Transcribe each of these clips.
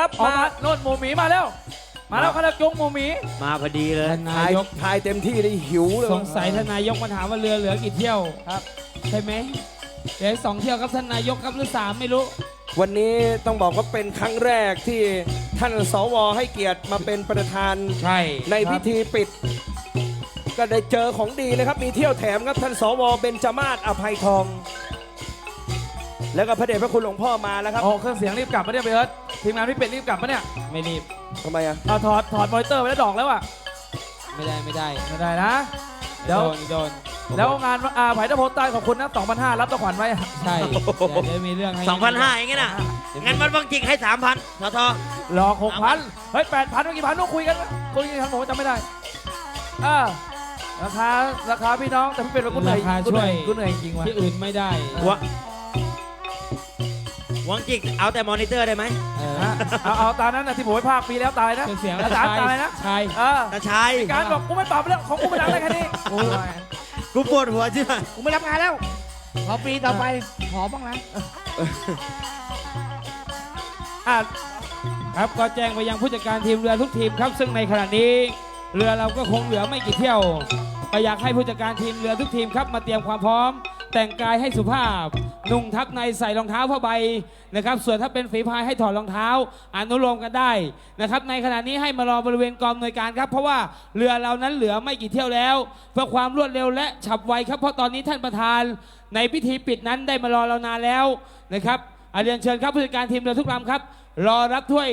ครับออกมามาโน่นหมูหมีมาแล้ว มาแล้วเขาเรียกจุงหมูหมี มาพอดีเลยท่านนาทายยกทายเต็มที่ได้หิวเลยสงสัยท่านนายกมาถามว่าเรือเหลือกี่เที่ยวครับ ใช่ไหมเหลืออีกสองเที่ยวครับท่านนายกครับหรือสามไม่รู้ วันนี้ต้องบอกว่าเป็นครั้งแรกที่ท่านสวให้เกียรติมาเป็นประธานใช่ในพิธีปิด ก็ได้เจอของดีเลยครับ มีเที่ยวแถมครับท่านสวเบญจมาศอภัยทอง แล้วก็พระเดชพระคุณหลวงพ่อมาแล้วครับโอ้เครื่องเสียงรีบกลับมาเนี่ยไปเอิร์ธทีมงานพี่เป็ดรีบกลับมาเนี่ยไม่รีบ ทำไมอะเอาถอดถอดมอนิเตอร์ไปแล้วดอกแล้วอะไม่ได้ไม่ได้ไม่ได้นะเดี๋ยวโดนโดนแล้วงานอ่าไผ่ตะโพใต้ขอบคุณนะ2,500รับตะขวัญไว้ใช่เดี๋ยวเดี๋ยวมีเรื่องให้2,500อย่างงี้นะงั้นมันบางจริงให้3,000ทอทอหลอก6,000เฮ้ย8,000เมื่อกี้พันต้องคุยกันคุยกันผมจำไม่ได้อ่าราคาราคาพี่น้องแต่พี่เป็ดว่ากูเหนื่อยราคากูเหช่นื่วอยยกูเหนื่อยจริงว่ะที่อื่นไม่ได้วะห วังจริงเอาแต่มอนิเตอร์ได้ไหมเออฮะเอาเอาตานั้นนะที่ผมไปภาคปีแล้วตายนะเครื่องเสียงอาจารย์ตายนะชายเออตาชายการบอกกูไม่ตอบแล้วของกูไม่ดังได้แค่นี้โอ้ยกูปวดหัวใช่ไหมกูไม่รับงานแล้วขอปีต่อไปขอบ้างนะอะครับก็แจ้งไปยังผู้จัดการทีมเรือทุกทีมครับซึ่งในขณะนี้เรือเราก็คงเหลือไม่กี่เที่ยวก็อยากให้ผู้จัดการทีมเรือทุกทีมครับมาเตรียมความพร้อม แต่งกายให้สุภาพ นุ่งทับในใส่รองเท้าผ้าใบนะครับ ส่วนถ้าเป็นฝีพายให้ถอดรองเท้า อนุโลมกันได้นะครับ ในขณะนี้ให้มารอบริเวณกองหน่วยการครับ เพราะว่าเรือเรานั้นเหลือไม่กี่เที่ยวแล้ว เพื่อความรวดเร็วและฉับไวครับ เพราะตอนนี้ท่านประธาน ในพิธีปิดนั้นได้มารอเรานานแล้วนะครับอาเรียนเชิญครับผู้จัดการทีมเรือทุกลำครับ รอรับถ้วย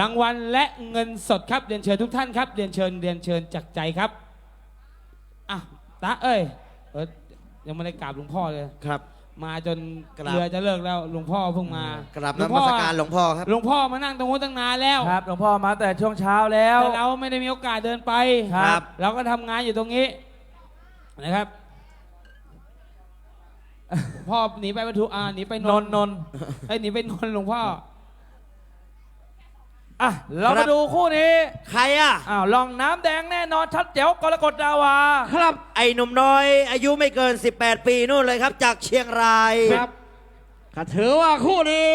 รางวัลและเงินสดครับเรียนเชิญทุกท่านครับเรียนเชิญเรียนเชิญจากใจครับอะตาเอ้ยเออ ยังไม่ได้กราบหลวงพ่อเลย ครับ มาจนกราบ เรือจะเลิกแล้วหลวงพ่อเพิ่งมากราบหลวนงมัพ่อสการหลวงพ่อครับ หลวงพ่อมานั่งตรงนู้นตั้งนานแล้วครับหลวงพ่อมาแต่ช่วงเช้าแล้ว แต่เราไม่ได้มีโอกาสเดินไปครับ เราก็ทำงานอยู่ตรงนี้นะครับพ่อหนีไปปทุมอ่าหนีไปนนนนท์นนไอ้ยหนีไปนนท์หลวงพ่อ อะเราครัมาบดูคู่นี้ใครอะอ้าวลองน้ำแดงแน่นอนชัดเจ๋วกรกฎดาวา ครับไอ้หนุ่มน้อย อายุไม่เกิน 18 ปีนู่นเลยครับ จากเชียงรายครับก็ถือว่าคู่นี้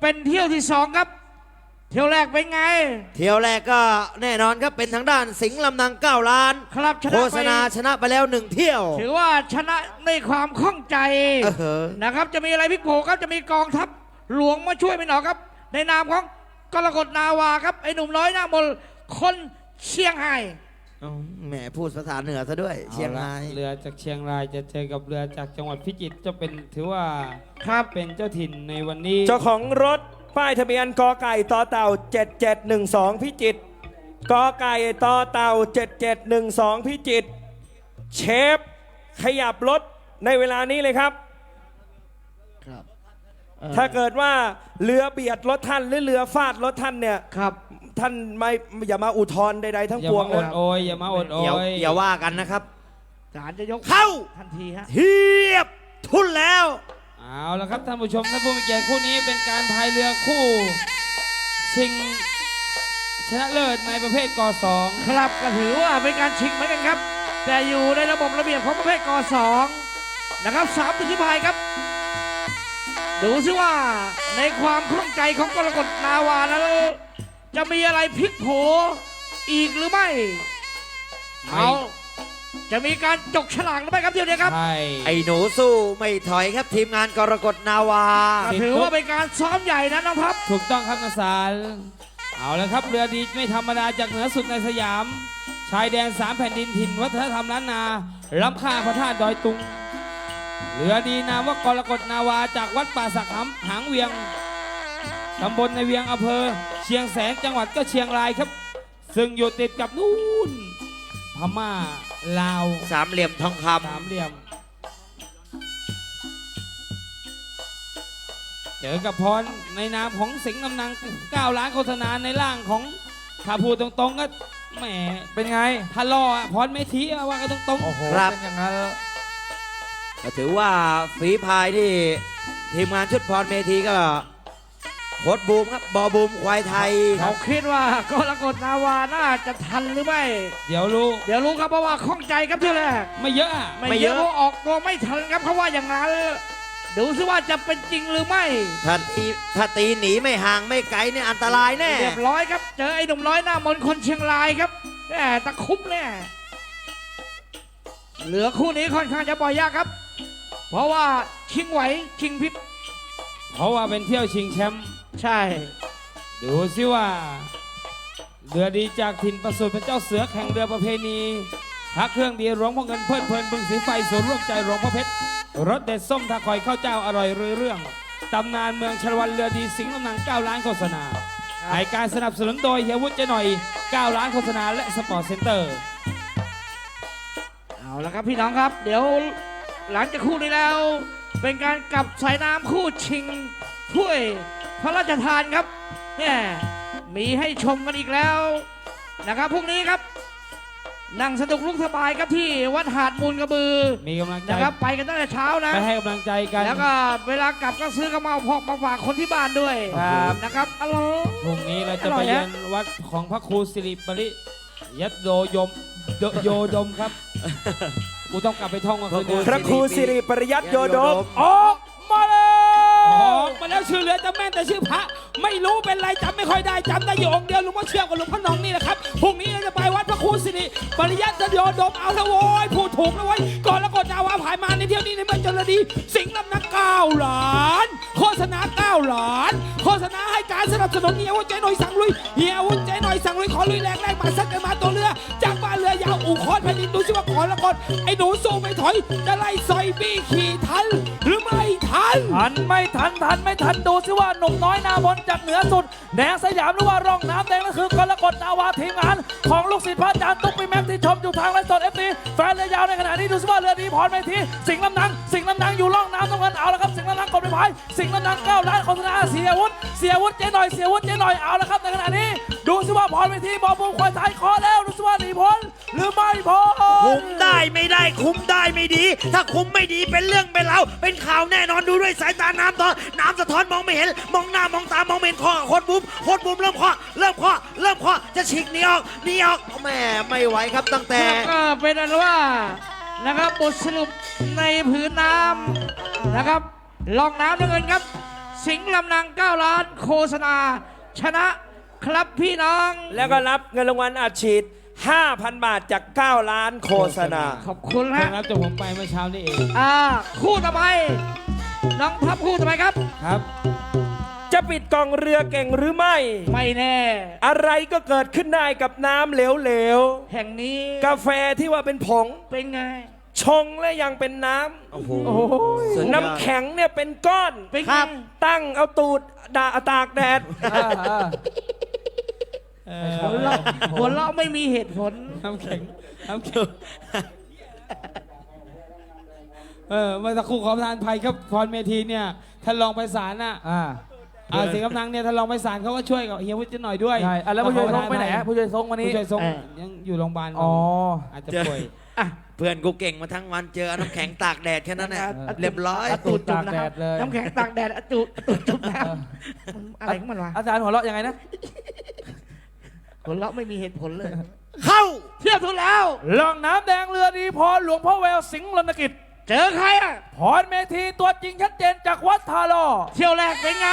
เป็นเที่ยวที่สองครับ เที่ยวแรกเป็นไง เที่ยวแรกก็แน่นอนครับเป็นทางด้านสิงห์ลำนาง9ล้าน ครับชโฆนะษไปณาชนะไปแล้วหนึ่งเที่ยว ถือว่าชนะในความข้องใจเออ นะครับ จะมีอะไรพิกโผครับจะมีกองทัพหลวงมาช่วยพี่หนอครับ ในนามของ กรกฎนาวาครับไอ้หนุ่มน้อยหน้ามนต์คนเชียงไฮ้เอาแหมพูดภาษาเหนือซะด้วย เชียงรายเรือจากเชียงรายจะเจอกับเรือจากจังหวัดพิจิตรจะเป็นถือว่าครับเป็นเจ้าถิ่นในวันนี้ เจ้าของรถป้ายทะเบียนกอไก่ต่อเต่า 7712 พิจิตรกอไก่ต่อเต่า 7712 พิจิตรเชฟขยับรถในเวลานี้เลยครับครับ ถ้าเกิดว่าเรือเบียดรถท่านหรือเรือฟาดรถท่านเนี่ยครับ ท่านไม่อย่ามาอุทธรณ์ใดๆทั้งอย่าปวงมาอนะดโอยอย่ามาอดโออย่ายอย่าว่ากันนะครับศาลจะยกเข้าทันทีฮะเทียบทุนแล้ว เอาละครับท่านผู้ชมท่านผู้มีเกียรติคู่นี้เป็นการพายเรือคู่ชิงชนะเลิศในประเภทกสองครับก็ถือว่าเป็นการชิงเหมือนกันครับ แต่อยู่ในระบบระเบียบของประเภทกสองนะครับสามตุธิพายครับ ดูซิว่าในความคล่องใจของกรกฎนาวานั้นจะมีอะไรพลิกโผอีกหรือไม่ เอาจะมีการจกฉลากหรือไม่ครับเที่ยวนี้ครับ ใช่ ไอ้หนูสู้ไม่ถอยครับทีมงานกรกฎนาวาก็ถือว่าเป็นการซ้อมใหญ่นะน้องพับ ถูกต้องครับนาสารเอาละครับ เรือดีไม่ธรรมดาจากเหนือสุดในสยาม ชายแดนสามแผ่นดินถิ่นวัฒนธรรมล้านนาล้ำค่าพระธาตุดอยตุง เรือดีนามว่ากรกฎนาวาจากวัดป่าสักหำหางเวียงตำบลในเวียงอำเภอ เชียงแสนจังหวัดก็เชียงรายครับ ซึ่งอยู่ติดกับนู่นพม่าลาวสามเหลี่ยมทองคสามเหลี่ยม เจอกับพรในนามของสิงห์นำนาง9ล้านโฆษณาในร่างของถ้าพูดตรงๆก็แหมเป็นไง ทะเลาะอะพรไม่ทีอะว่ากันตรงโอ้โห ครับ เป็นอย่างนั้นแล้วำ ก็ถือว่าฝีพายที่ทีมงานชุดพรเมธีก็โคดบูมครับบอบูมควายไทยเขาคิดว่ากรกฎนาวาน่าจะทันหรือไม่ๆเดี๋ยวรู้ เดี๋ยวรู้ครับเพราะว่าข้องใจครับเที่ยวแรกไม่เยอะอะไม่ไม่เยเยอะอะเพราะออกตัวไม่ทันครับเขาว่าอย่างนั้นดูซิว่าจะเป็นจริงหรือไม่ ถ้าตีถ้าตีหนีไม่ห่างไม่ไกลเนี่ยอันตรายแน่เรียบร้อยครับ เจอไอ้หนุ่มร้อยหน้ามนต์คนเชียงรายครับแหมตะคุบแน่เหลือคู่นี้ค่อนข้างจะปล่อยยากครับ เพราะว่าชิงไหวชิงพริบเพราะว่าเป็นเที่ยวชิงแชมป์ใช่ ดูสิว่าเรือดีจากถิ่นประสูติเป็นเจ้าเสือแข่งเรือประเพณีพักเครื่องดีหลวงพ่อเงินเพลิดเพลินบึงสีไฟสวนร่วมใจหลวงพ่อเพชรรสเด็ดส้มทาคอยข้าวเจ้าอร่อยรือเรื่องตำนานเมืองชลวันเรือดีสิงห์ลำนัง9ล้านโฆษณาให้การสนับสนุนโดยเฮียวุฒิเจหน่อย 9 ล้านโฆษณาและสปอร์ตเซ็นเตอร์ เอาละครับพี่น้องครับ เดี๋ยว หลังจากคู่นี้แล้ว เป็นการกลับสายน้ำคู่ชิงถ้วยพระราชทานครับเนี่ยมีให้ชมกันอีกแล้วนะครับพรุ่งนี้ครับนั่งสนุกลุกสบายครับที่วัดหาดมูลกระบือมีกำลังใจนะครับไปกันตั้งแต่เช้านะไปให้กำลังใจกัน แล้วก็เวลากลับก็ซื้อกระเมาพอกมาฝากคนที่บ้านด้วยครับนะครับอร่อยพรุ่งนี้เราจะไปอร่อยเยืฮะอนวัดของพระครูสิริปริยัตโยยมโยโยดมครับ กูต้องกลับไปท่องกันคืนนี้พระครูสิริปริยัติโยดมออก แล้วชื่อเรือจะแม่นแต่ชื่อพระ ไม่รู้เป็นไรจำไม่ค่อยได้จำได้อยู่องค์เดียวหลวงพ่อเชื่อมกับหลวงพ่อหนองนี่แหละครับพรุ่งนี้เราจะไปวัดพระครูสิริปริยัตโยดมเอาละโว้ยพูดถูกล้วเว้ยก่อนแล้วกดดาวาผายมาในเที่ยวนี้ในเมืองจรดี สิงห์ลำนักเก้าล้าน โฆษณาเก้าล้าน โฆษณาให้การสนับสนุนเฮียวุ้นใจหน่อยสั่งลุยเฮียวุ้นใจหน่อยสั่งลุยขอลุยแรงแรงมาซักกันมาตัวเรือจากบ้านเรือยาวอู่คอนแผ่นดินดูสิว่าก่อนล้วกดไอ้หนูสู้ไม่ถอยจะไล่ซอยบี้ขี่ทัน หรือไม่ทัน ทันไม่ทันทันไม่ทันดูสิว่าหนุ่มน้อยนามนจากเหนือสุดแดงสยามหรือว่าร่องน้ำแดงนั่นคือกรกฎนาวาทีมงาน ของลูกศิษย์พระอาจารย์ตุ๊กปีแม็กที่ชมอยู่ทางไลฟ์สดเอฟซีแฟนเรือยาวในขณะนี้ดูสิว่าเรือดีพรไม่ทีสิงห์ลำนังสิงห์ลำนังอยู่ร่องน้ำต้องเงินเอาละครับสิงห์ลำนังกดไปพายสิงห์ลำนังเก้าล้านโฆษณาเสียวุฒิเสียวุฒิเจ๊หน่อยเสียวุฒิเจ๊หน่อยเอาละครับในขณะนี้ ดูสิว่าพรไม่ทีบอลบุ้งควายไทยคอแล้วดูสิว่าหนีพ้นหรือไม่พ้น คุมได้ไม่ได้คุมได้ไม่ดี ถ้าคุมไม่ดีเป็นเรื่องเป็นราวเป็นข่าวแน่นอนดูด้วยสายตาน้ำตอนน้ำสะท้อนมองไม่เห็น มองหน้ามองตามองไม่เห็นคอโคตรบุ้มโคตรบุ้มเริ่มคอเริ่มคอเริ่มคอจะฉีกหนีออกหนีออกแม่ไม่ไหวครับตั้งแต่ก็เป็นอันว่านะครับบทสรุปในผืนน้ำนะครับลองน้ำน้ำเงินครับ สิงห์ลำนาง9ล้านโฆษณา ชนะครับพี่น้อง แล้วก็รับเงินรางวัลอัดฉีด 5,000 บาทจาก 9 ล้านโฆษณา ขอบคุณเพิ่ฮะงรับจากผมไปเมื่อเช้านี่เอง อ่าคู่ต่อไป น้องทัพคู่ต่อไปครับ ครับ จะปิดกล่องเรือเก่งหรือไม่ ไม่แน่ อะไรก็เกิดขึ้นได้กับน้ำเหลวแห่งนี้ๆ กาแฟที่ว่าเป็นผง เป็นไง ชงและยังเป็นน้โอ้โหำสุดยอดน้ำแข็งเนี่ยเป็นก้อน เป็นคไงรับตั้งเอาตูดดาตากแดด อ่าอ่าเออ หัวเราะหัวเราะไม่มีเหตุผล น้ำแข็งน้ำแข็งเออเมื่อสักครู่ขอประทานภัยครับพรเมทีเนี่ยท่านรองไปศาลน่ะอ่าอ่าสิงห์กำนังเนี่ยท่านรองไปศาลเขาก็ช่วยกับเฮียวุฒิหน่อยด้วยใช่อะแล้วผู้ช่วยทรงไปไหนอะผู้ช่วยทรงวันนี้ผู้ช่วยทรงเออยังอยู่โรงพยาบาลอ๋ออาจจะป่วยอะเพื่อนกูเก่งมาทั้งวันเจอเอาน้ำแข็งตากแดดแค่นั้นแหละอะเรียบร้อยะตูดจุ่มตากแดดเลยน้ำแข็งตากแดดอะตูดอะตูดจุ่มน้ำมันอะไรของมันวะอาจารย์หัวเราะยังไงนะ หัวเราะไม่มีเหตุผลเลย เข้า เที่ยวทุนแล้วล่องน้ำแดงเรือดีพรหลวงพ่อแววสิงห์รณกิจ เจอใครอะพรเมธีตัวจริงชัดเจนจากวัดทาลอเที่ยวแรกเป็นไง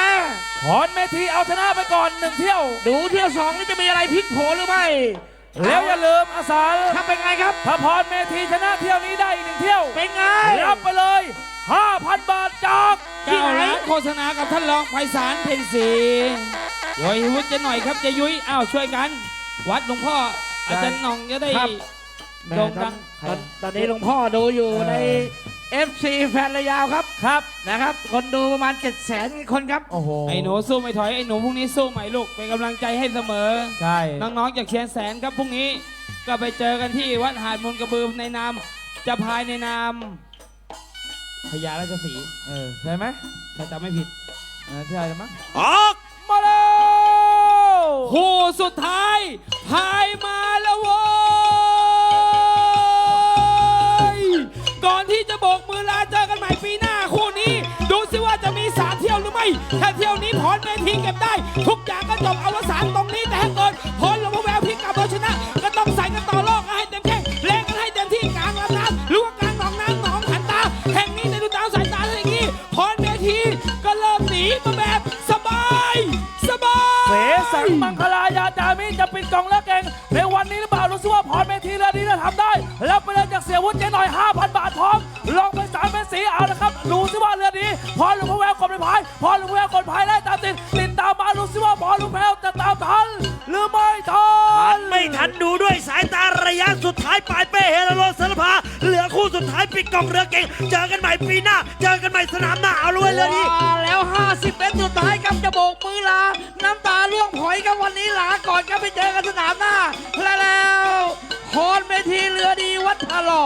พรเมธีเอาชนะไปก่อนหนึ่งเที่ยว ดูเที่ยวสองนี่จะมีอะไรพลิกโผหรือไม่ แล้วอย่าลืมอาสาถ้าเป็นไงครับ ถ้าพรเมธีชนะเที่ยวนี้ได้อีกหนึ่งเที่ยว เป็นไง รับไปเลย 5,000 บาทจากที่เก้าไหนล้านโฆษณากับท่านรองไพศาลเพ็ญศรี โดยวุฒิจะหน่อยครับจะยุ้ยอ้าวช่วยกัน วัดหลวงพ่ออาจารย์หน่องจะได้ครับ โด่งดังตอนตอนนี้หลวงพ่อดูอยู่ใน FC แฟนระยาวครับครับนะครับ คนดูประมาณ7 0 0 0 0 0คนครับ โอ้โหไอ้หนูสู้ไม่ถอยไอ้หนูพรุ่งนี้สู้ใหม่ลูกเป็นกำลังใจให้เสมอ ใช่น้องๆจากเชียงแสนครับพรุ่งนี้ก็ไปเจอกันที่วัดหาดมูลกระบือในนามจะพายในนามพญาราชสีห์เออใช่ไหมถ้าจำไม่ผิด เออใช่ไหมยออกมาแล้ว คู่สุดท้ายพายมาแล้วโว้ยก่อนที่จะโบกมือลาเจอกันใหม่ปีหน้าคู่นี้ ดูสิว่าจะมีสาเที่ยวหรือไม่ถ้าเที่ยวนี้พรเมทีเก็บได้ ทุกอย่างก็จบอวสานตรงนี้แต่ถ้าเกิดพรหลวงพ่อแววพลิกกลับมา ดไปพายพรหลวงพ่อแววกดพายไล่ตามติดติดตามมาดูสิว่าพรหลวงพ่อแววจะตามทันหรือไม่ทัทันนไม่ทันดูด้วยสายตาระยะสุดท้ายปลายเป้เฮโรโลสารพาเหลือคู่สุดท้ายปิดกล่องเรือเก่ง เจอกันใหม่ปีหน้า เจอกันใหม่สนามหน้าเอาเลยเรือดีว่าแล้ว 50เป็นสุดท้ายครับจะโบกมือลา น้ำตาล่วงผอยครับวันนี้ลาก่อนครับไปเจอกันสนามหน้า และแล้วพรเมทีเรือดีวัดทะลอ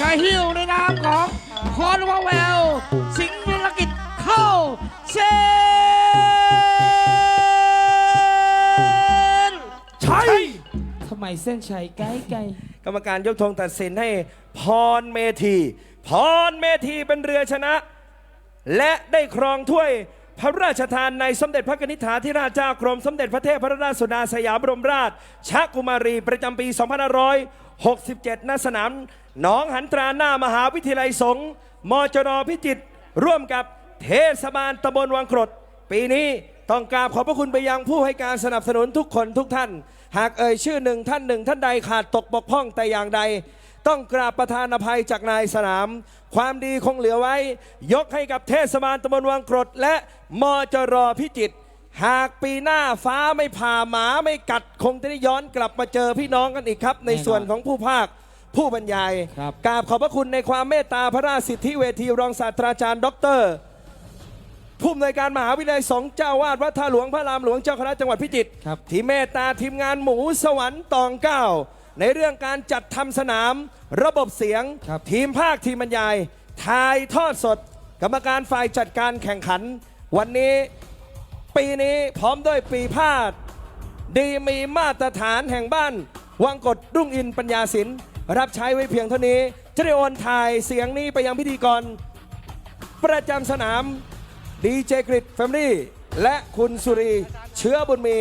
กระหิ้วในนามของพรวาแวว สิงห์ ทำไมเส้นชัยไกลไกลกรรมการยกธงตัดสินให้พรเมธีพรเมธีเป็นเรือชนะ และได้ครองถ้วยพระราชทานในสมเด็จพระนิธิฐาธิราชเจ้ากรมสมเด็จพระเทพพระราชสุดาสยามบรมราชชกุมารีประจำปี 2567 ณ สนามหนองหันตราหน้ามหาวิทยาลัยสงฆ์มจรพิจิตรร่วมกับเทศบาลตำบลวังกรด ปีนี้ต้องกราบขอบพระคุณไปยังผู้ให้การสนับสนุนทุกคนทุกท่าน หากเอ่ยชื่อหนึ่งท่านหนึ่งท่านใดขาดตกบกพร่องแต่อย่างใด ต้องกราบประธานอภัยจากนายสนาม ความดีคงเหลือไว้ ยกให้กับเทศบาลตำบลวังกรด และมจรพิจิตรหากปีหน้าฟ้าไม่ผ่าหมาไม่กัดคงจะได้ย้อนกลับมาเจอพี่น้องกันอีกครับ ในส่วนของผู้ภาคผู้บรรยายครับ กราบขอบพระคุณในความเมตตาพระราชสิทธิเวทีรองศาสตราจารย์ด็อกเตอร์ ผู้อำนวยการมหาวิทยาลัยสงฆ์เจ้าวาดวัดท่าหลวงพระรามหลวงเจ้าคณะจังหวัดพิจิตรครับ ที่เมตตาทีมงานหมูสวรรค์ตองเก้าในเรื่องการจัดทำสนาม ระบบเสียง ครับ ทีมภาคทีมบรรยายถ่ายทอดสด กรรมการฝ่ายจัดการแข่งขัน วันนี้ปีนี้พร้อมด้วยปีพาด ดีมีมาตรฐานแห่งบ้าน วังกดรุ่งอินปัญญาศิลป์รับใช้ไว้เพียงเท่านี้จะได้โอนถ่ายเสียงนี้ไปยังพิธีกร ประจำสนาม ดีเจกริดแฟมลี่และคุณสุรีเชื้อบุญมี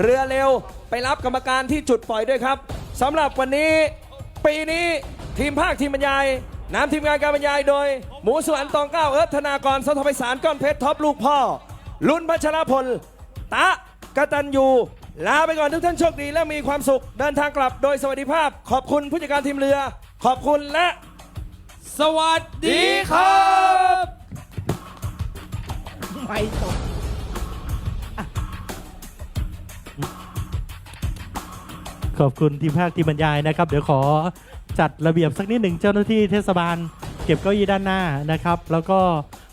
เรือเร็วไปรับกรรมการที่จุดปล่อยด้วยครับสำหรับวันนี้ปีนี้ทีมภาคทีมบรรยายนำทีมงานการบรรยายโดย หมูสวรรค์ตองเก้าเอิร์ธธนากรสทไพศาลก้อนเพชรท็อปลูกพ่อ ลุนพัชรพล ตะกตันยูลาไปก่อนทุกท่านโชคดีและมีความสุข เดินทางกลับโดยสวัสดิภาพ ขอบคุณผู้จัดการทีมเรือ ขอบคุณและ สวัสดีครับ ไม่ตกขอบคุณทีมภาคทีมบรรยายนะครับ เดี๋ยวขอจัดระเบียบสักนิดหนึ่งเจ้าหน้าที่เทศบาล เก็บเก้าอี้ด้านหน้านะครับ แล้วก็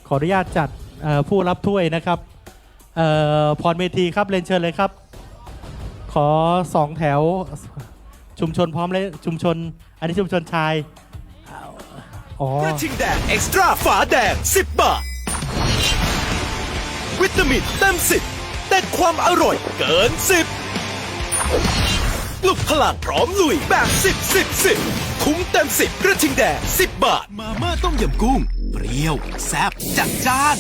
ขออนุญาตจัดเอ่อผู้รับถ้วยนะครับเอ่อพรเมธีครับเรียนเชิญเลยครับ ขอสองแถวชุมชนพร้อมเลยชุมชน อันนี้ชุมชนชายอ๋อกระทิงแดงเอ็กซ์ตร้าฝาแดง 10 บาท วิตามินเต็ม10แต่ความอร่อยเกิน10ปลุกพลังพร้อมลุยแบบ10 10 10คุ้มเต็ม10กระทิงแดง10บาท มาม่าต้มยำกุ้ง เปรี้ยว แซ่บจัดจ้าน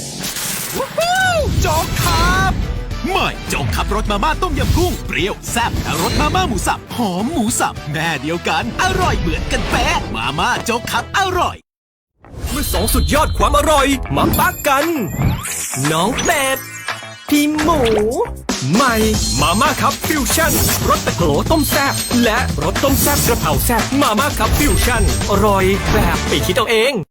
วู้ฮู้โจ๊กครับใหม่โจ๊กขับรสมาม่าต้มยำกุ้งเปรี้ยวแซ่บและรสมาม่าหมูสับหอมหมูสับแม่เดียวกัน อร่อยเหมือนกันแป๊ะมาม่าโจ๊กขับอร่อยเมื่อ สองสุดยอดความอร่อย มาปักกัน น้องเป็ดพี่หมู ใหม่ มาม่าครับฟิวชั่นรสตะโกต้มแซ่บและรสต้มแซ่บกระเพราแซ่บมาม่าครับฟิวชั่นอร่อยแบบไปคิดเอาเอง